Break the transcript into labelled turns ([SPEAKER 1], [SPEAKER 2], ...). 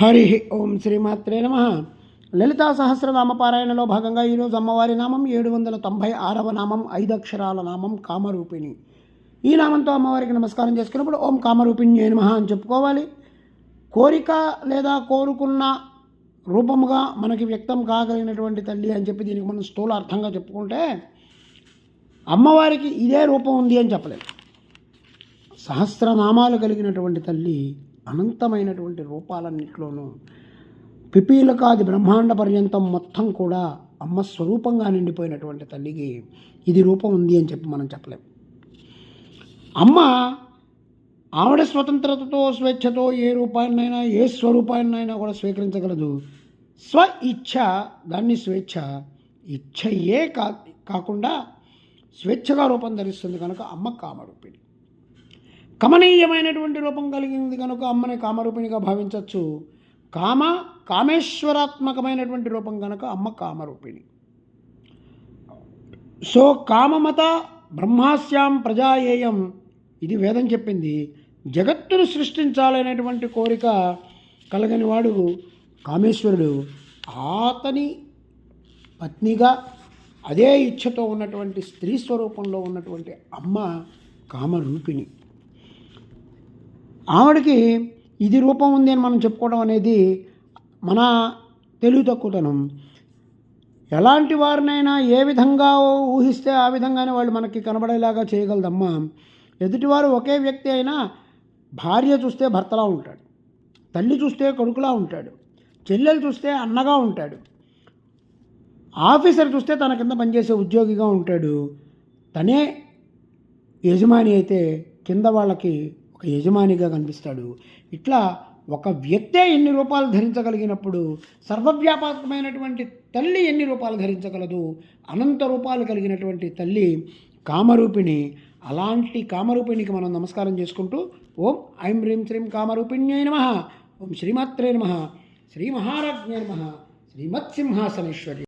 [SPEAKER 1] హరి ఓం శ్రీమాత్రే నమ. లలితా సహస్రనామ పారాయణలో భాగంగా ఈరోజు అమ్మవారి నామం ఏడు వందల తొంభై ఆరవ నామం ఐదు అక్షరాల నామం కామరూపిణి. ఈ నామంతో అమ్మవారికి నమస్కారం చేసుకున్నప్పుడు ఓం కామరూపిణి నమ అని చెప్పుకోవాలి. కోరిక లేదా కోరుకున్న రూపముగా మనకి వ్యక్తం కాగలిగినటువంటి తల్లి అని చెప్పి దీనికి మనం స్థూల అర్థంగా చెప్పుకుంటే అమ్మవారికి ఇదే రూపం ఉంది అని చెప్పలేదు సహస్రనామాలు కలిగినటువంటి తల్లి అనంతమైనటువంటి రూపాలన్నింటిలోనూ పిపీలకాది బ్రహ్మాండ పర్యంతం మొత్తం కూడా అమ్మ స్వరూపంగా నిండిపోయినటువంటి తల్లికి ఇది రూపం ఉంది అని చెప్పి మనం చెప్పలేం. అమ్మ ఆవిడ స్వతంత్రతతో స్వేచ్ఛతో ఏ రూపాన్నైనా ఏ స్వరూపాన్నైనా కూడా స్వీకరించగలదు. స్వ ఇచ్ఛ దాన్ని స్వేచ్ఛ ఇచ్ఛయే కా కాకుండా స్వేచ్ఛగా రూపం ధరిస్తుంది కనుక అమ్మ కామరూపిణి. కమనీయమైనటువంటి రూపం కలిగింది కనుక అమ్మని కామరూపిణిగా భావించవచ్చు కామ కామేశ్వరాత్మకమైనటువంటి రూపం కనుక అమ్మ కామరూపిణి. సో కామమత బ్రహ్మాస్యాం ప్రజాయేయం ఇది వేదం చెప్పింది. జగత్తును సృష్టించాలనేటువంటి కోరిక కలగని వాడు కామేశ్వరుడు. అతని పత్నిగా అదే ఇచ్ఛతో ఉన్నటువంటి స్త్రీ స్వరూపంలో ఉన్నటువంటి అమ్మ కామరూపిణి. ఆవిడకి ఇది రూపం ఉంది అని మనం చెప్పుకోవడం అనేది మన తెలివి తక్కువతనం ఎలాంటి వారినైనా ఏ విధంగా ఊహిస్తే ఆ విధంగానే వాళ్ళు మనకి కనబడేలాగా చేయగలదమ్మా. ఎదుటివారు ఒకే వ్యక్తి అయినా భార్య చూస్తే భర్తలా ఉంటాడు. తల్లి చూస్తే కొడుకులా ఉంటాడు. చెల్లెలు చూస్తే అన్నగా ఉంటాడు. ఆఫీసర్ చూస్తే తన కింద పనిచేసే ఉద్యోగిగా ఉంటాడు. తనే యజమాని అయితే కింద వాళ్ళకి ఒక యజమానిగా కనిపిస్తాడు. ఇట్లా ఒక వ్యక్తే ఎన్ని రూపాలు ధరించగలిగినప్పుడు సర్వవ్యాపకమైనటువంటి తల్లి ఎన్ని రూపాలు ధరించగలదు అనంత రూపాలు కలిగినటువంటి తల్లి కామరూపిణి. అలాంటి కామరూపిణికి మనం నమస్కారం చేసుకుంటూ ఓం ఐం హ్రీం శ్రీం కామరూపిణ్యై నమ ఓం శ్రీమాత్రే నమ శ్రీ మహారాజ్ఞే నమ శ్రీమత్సింహాసనేశ్వరి